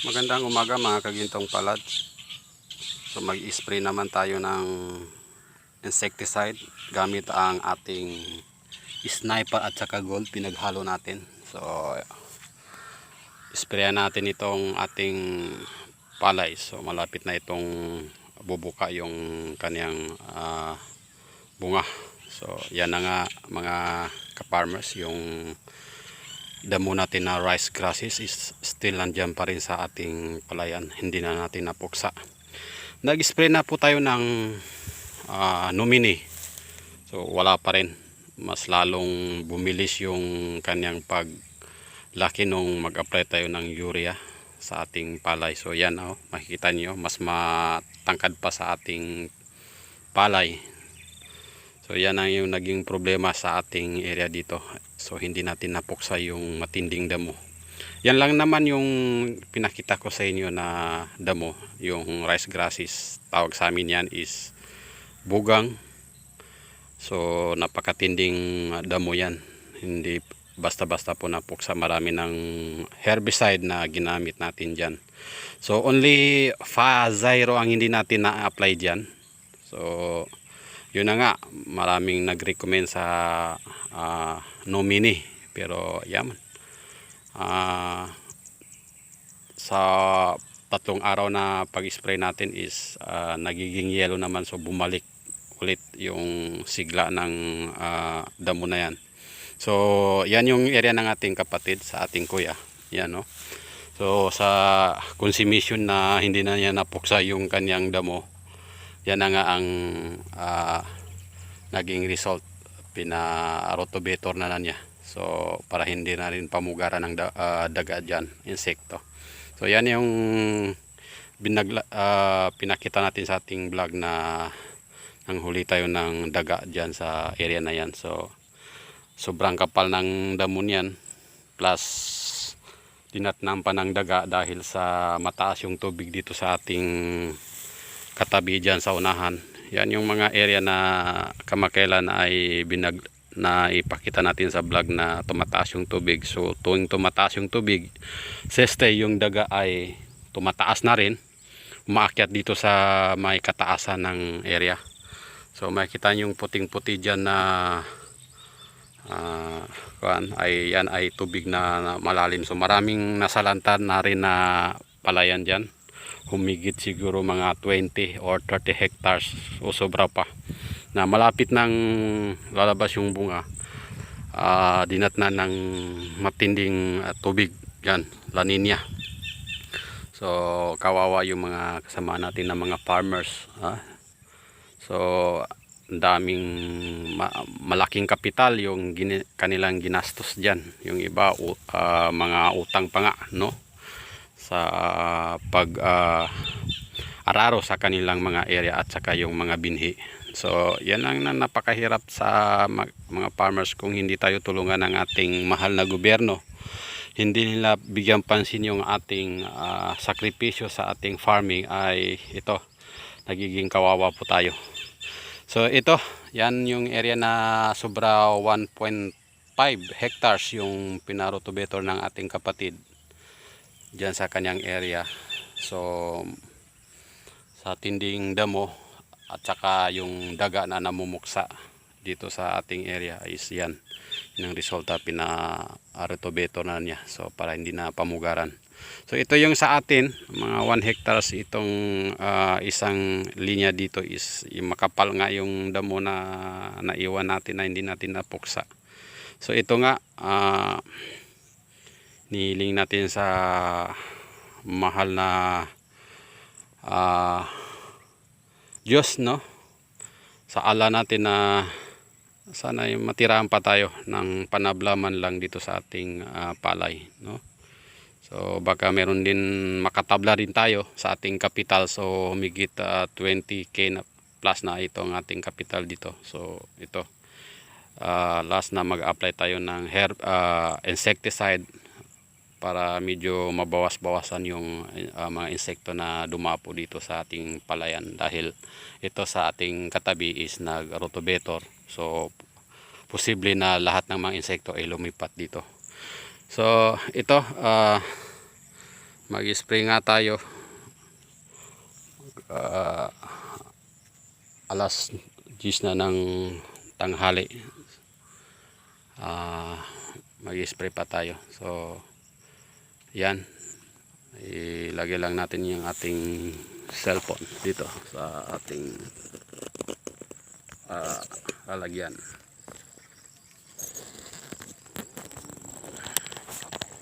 Magandang umaga mga kagintong palad. So mag-spray naman tayo ng insecticide gamit ang ating sniper at saka gold pinaghalo natin. So sprayan natin itong ating palay. So malapit na itong bubuka yung kanyang ah, bunga. So yan na nga mga ka-farmers yung damo natin na rice grasses is still nandyan pa rin sa ating palayan. Hindi na natin napuksa. Nag-spray na po tayo ng ah, nomini. So wala pa rin. Mas lalong bumilis yung kanyang paglaki nung mag-apply tayo ng urea sa ating palay. So yan oh, makikita niyo mas matangkad pa sa ating palay. So yan ang yung naging problema sa ating area dito. So hindi natin napuksa yung matinding damo. Yan lang naman yung pinakita ko sa inyo na damo, yung rice grasses. Tawag sa amin yan is bugang. So napakatinding damo yan. Hindi basta-basta po napuksa. Marami ng herbicide na ginamit natin dyan. So only Fa-Zyro ang hindi natin na-apply dyan. So yun na nga maraming nag-recommend sa ah, nomini pero yaman. Ah, sa tatlong araw na pag-spray natin is ah, nagiging yellow naman so bumalik ulit yung sigla ng ah, damo na yan. So yan yung area ng ating kapatid sa ating kuya. Yan no? So sa consumption na hindi na niya napuksa yung kanyang damo yan na nga ang ah, naging result. Pina-rotobator na na niya. So para hindi na rin pamugaran ng ah, daga dyan insekto. So yan yung binagla, ah, pinakita natin sa ating vlog na nang huli tayo ng daga dyan sa area na yan. So sobrang kapal ng damo niyan. Plus dinatnang pa ng daga dahil sa mataas yung tubig dito sa ating katabi dyan sa unahan. Yan yung mga area na kamakailan ay binag na ipakita natin sa vlog na tumataas yung tubig. So tuwing tumataas yung tubig, seste yung daga ay tumataas na rin. Umaakyat dito sa may kataasan ng area. So makikita yung puting-puti dyan na ah, kuwan, ay yan ay tubig na, na malalim. So maraming nasalantan na rin na palayan dyan humigit siguro mga 20 or 30 hectares. O sobra pa. Na malapit nang lalabas yung bunga. Uh, dinatna ng matinding ah, tubig. Yan La Nina. So kawawa yung mga kasama natin na mga farmers ah. so daming ma- malaking kapital yung gini- kanilang ginastos dyan. Yung iba u- ah, mga utang pa nga no sa pag ah, araro sa kanilang mga area at saka yung mga binhi. So, yan ang na napakahirap sa mga farmers kung hindi tayo tulungan ng ating mahal na gobyerno. Hindi nila bigyan pansin yung ating ah, sakripisyo sa ating farming ay ito, nagiging kawawa po tayo. So, ito, yan yung area na sobra 1.5 hectares yung pinarotobator ng ating kapatid dyan sa kanyang area. So, sa tinding damo at saka yung daga na namumuksa dito sa ating area is yan. Yun ang resulta pina-retobeto na niya. So, para hindi na pamugaran. So, ito yung sa atin, mga 1 hectares itong ah, isang linya dito is yung makapal nga yung damo na naiwan natin na hindi natin napuksa. So, ito nga, ah, niling natin sa mahal na ah Diyos no? Sa ala natin na sana yung matirahan pa tayo ng panablaman lang dito sa ating ah, palay no? So baka meron din makatabla din tayo sa ating kapital. So humigit ah, 20k na plus na ito ang ating kapital dito. So ito ah, last na mag-apply tayo ng herb ah, insecticide para medyo mabawas-bawasan yung uh, mga insekto na dumapo dito sa ating palayan dahil ito sa ating katabi is nag-rotobator so posible na lahat ng mga insekto ay lumipat dito so ito uh, mag-spray nga tayo. Ah, alas 10 na ng tanghali. Ah, mag-spray pa tayo. So, yan. Ilagay lang natin yung ating cellphone dito sa ating ah, lalagyan.